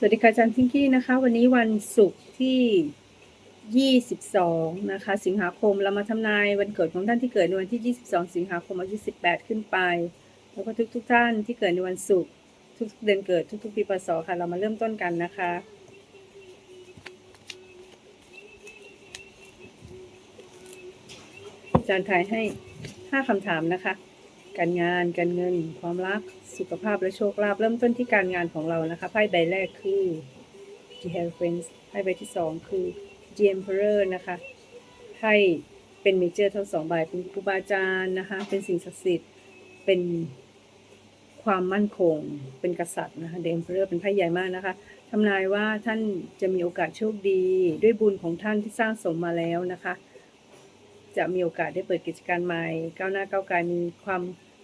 สวัสดีค่ะอาจารย์พิงกี้นะคะ วันนี้วันศุกร์ที่ 22 นะคะ สิงหาคมเรามาทำนายวันเกิดของท่านที่เกิดในวันที่ 22 สิงหาคมอายุ 18 ขึ้นไป แล้วก็ทุกๆทท่านที่เกิดในวันศุกร์ทุกๆเดือนเกิดทุกๆปีพศค่ะ เรามาเริ่มต้นกันนะคะอาจารย์ถ่ายให้ 5คำถามนะคะ การงานการเงิน ความรัก สุขภาพและโชคลาภเริ่มต้นที่การงานของเรานะคะไพ่ใบแรกคือ The Hierophant ไพ่ใบที่สองคือ The Emperor นะคะไพ่เป็นเมเจอร์ทั้งสองใบเป็นครูบาอาจารย์นะคะเป็นสิ่งศักดิ์สิทธิ์เป็นความมั่นคงเป็นกษัตริย์นะคะ The Emperor เป็นไพ่ใหญ่มากนะคะทำนายว่าท่านจะมีโอกาสโชคดี ด้วยบุญของท่านที่สร้างสมมาแล้วนะคะ จะมีโอกาสได้เปิดกิจการใหม่ ก้าวหน้าก้าวไกลมีความ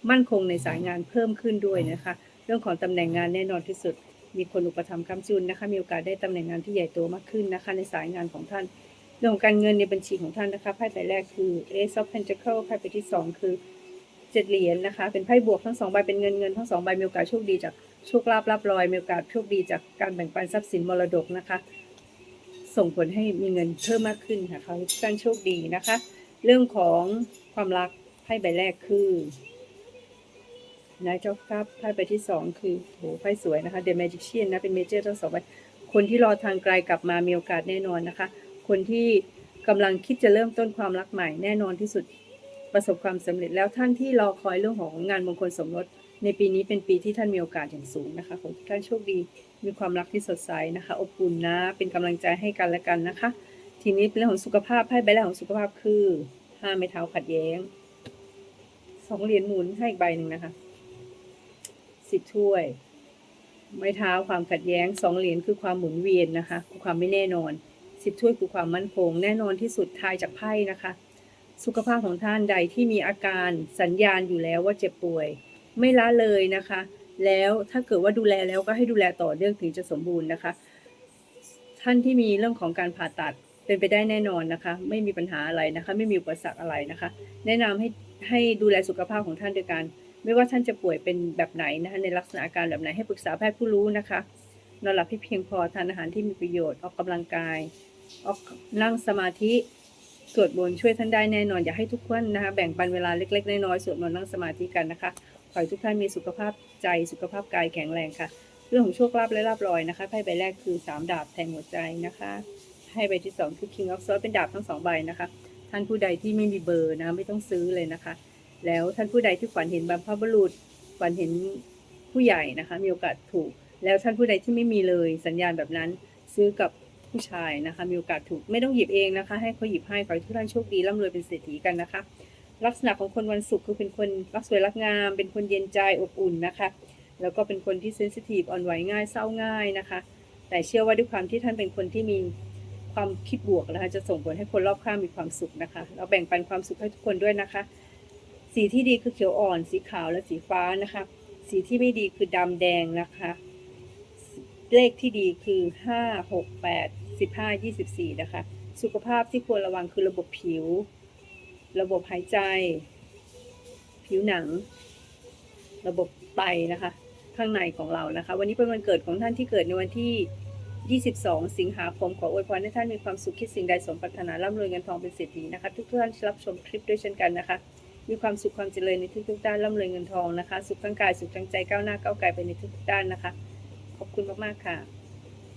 มั่นคงในสายงานเพิ่มขึ้นด้วยนะคะ เรื่องของตำแหน่งงานแน่นอนที่สุด มีคนอุปถัมภ์ค้ำจุนนะคะ มีโอกาสได้ตำแหน่งงานที่ใหญ่โตมากขึ้นนะคะ ในสายงานของท่าน เรื่องของการเงินในบัญชีของท่านนะคะไพ่ใบแรกคือ Ace of Pentacles ไพ่ใบที่สองคือเจ็ดเหรียญนะคะ เป็นไพ่บวกทั้งสองใบเป็นเงินเงินทั้งสองใบมีโอกาสโชคดีจากโชคลาภรับรอยมีโอกาสโชคดีจากการแบ่งปันทรัพย์สินมรดกนะคะ ส่งผลให้มีเงินเพิ่มมากขึ้นค่ะขอให้ทุกท่านโชคดีนะคะ เรื่องของความรักไพ่ใบแรกคือ นายเจ้าครับไพ่ใบที่สองคือโหไพ่สวยนะคะ The Magician นะ เป็นเมเจอร์ทั้งสองใบคนที่รอทางไกลกลับมามีโอกาสแน่นอนนะคะ คนที่กำลังคิดจะเริ่มต้นความรักใหม่แน่นอนที่สุดประสบความสำเร็จแล้วท่านที่รอคอยเรื่องของงานมงคลสมรสในปีนี้เป็นปีที่ท่านมีโอกาสอย่างสูงนะคะขอให้ท่านโชคดีมีความรักที่สดใสนะคะ อบอุ่นนะเป็นกำลังใจให้กันและกันนะคะ ทีนี้เป็นเรื่องของสุขภาพไพ่ใบแรกของสุขภาพคือห้าไม้เท้าขัดแย้งสองเหรียญหมุนให้อีกใบหนึ่งนะคะ สิบถ้วย ไม้เท้าความขัดแย้งสองเหรียญคือความหมุนเวียนนะคะคือความไม่แน่นอนสิบถ้วยคือความมั่นคง แน่นอนที่สุดทายจากไพ่นะคะ สุขภาพของท่านใดที่มีอาการสัญญาณอยู่แล้วว่าเจ็บป่วย ไม่ละเลยนะคะ แล้วถ้าเกิดว่าดูแลแล้วก็ให้ดูแลต่อเนื่องถึงจะสมบูรณ์นะคะ ท่านที่มีเรื่องของการผ่าตัดเป็นไปได้แน่นอนนะคะ ไม่มีปัญหาอะไรนะคะ ไม่มีอุปสรรคอะไรนะคะ แนะนำให้ให้ดูแลสุขภาพของท่านโดยการ ไม่ว่าท่านจะป่วยเป็นแบบไหนนะคะในลักษณะอาการแบบไหนให้ปรึกษาแพทย์ผู้รู้นะคะ นอนหลับให้เพียงพอทานอาหารที่มีประโยชน์ออกกำลังกายออกนั่งสมาธิสวดมนต์ช่วยท่านได้แน่นอนอยากให้ทุกคนนะคะแบ่งปันเวลาเล็ก ๆ น้อยๆสวดมนต์นั่งสมาธิกันนะคะขอให้ทุกท่านมีสุขภาพใจสุขภาพกายแข็งแรงค่ะ เรื่องของโชคลาภและลาภลอยนะคะไพ่ใบแรกคือสามดาบแทงหัวใจนะคะไพ่ใบที่สองคือ King of Swords เป็นดาบทั้งสองใบนะคะ ท่านผู้ใดที่ไม่มีเบอร์นะไม่ต้องซื้อเลยนะคะ แล้วท่านผู้ใดที่ฝันเห็นบรรพบุรุษฝันเห็นผู้ใหญ่นะคะมีโอกาสถูก แล้วท่านผู้ใดที่ไม่มีเลยสัญญาณแบบนั้นซื้อกับผู้ชายนะคะมีโอกาสถูกไม่ต้องหยิบเองนะคะ ให้เขาหยิบให้ขอให้ทุกท่านโชคดีร่ำรวยเป็นเศรษฐีกันนะคะ ลักษณะของคนวันศุกร์คือเป็นคนรักสวยรักงาม เป็นคนเย็นใจอบอุ่นนะคะแล้วก็เป็นคนที่เซนซิทีฟอ่อนไหวง่ายเศร้าง่ายนะคะ แต่เชื่อว่าด้วยความที่ท่านเป็นคนที่มีความคิดบวกนะคะจะส่งผลให้คนรอบข้างมีความสุขนะคะ เราแบ่งปันความสุขให้ทุกคนด้วยนะคะ สีที่ดีคือเขียวอ่อน สีขาวและสีฟ้านะคะ สีที่ไม่ดีคือดำแดงนะคะ เลขที่ดีคือห้าหกแปดสิบห้ายี่สิบสี่นะคะ สุขภาพที่ควรระวังคือระบบผิว ระบบหายใจ ผิวหนัง ระบบไตนะคะ ข้างในของเรานะคะ วันนี้เป็นวันเกิดของท่านที่เกิดในวันที่22 สิงหาคมขออวยพรให้ท่านมีความสุขคิดสิ่งใดสมปรารถนาร่ำรวยเงินทองเป็นเศรษฐีนะคะ ทุกท่านรับชมคลิปด้วยเช่นกันนะคะ มีความสุขความเจริญในทุกๆด้านร่ำรวยเงินทองนะคะ สุขทั้งกายสุขทั้งใจก้าวหน้าก้าวไกลไปในทุกๆด้านนะคะ ขอบคุณมากๆค่ะ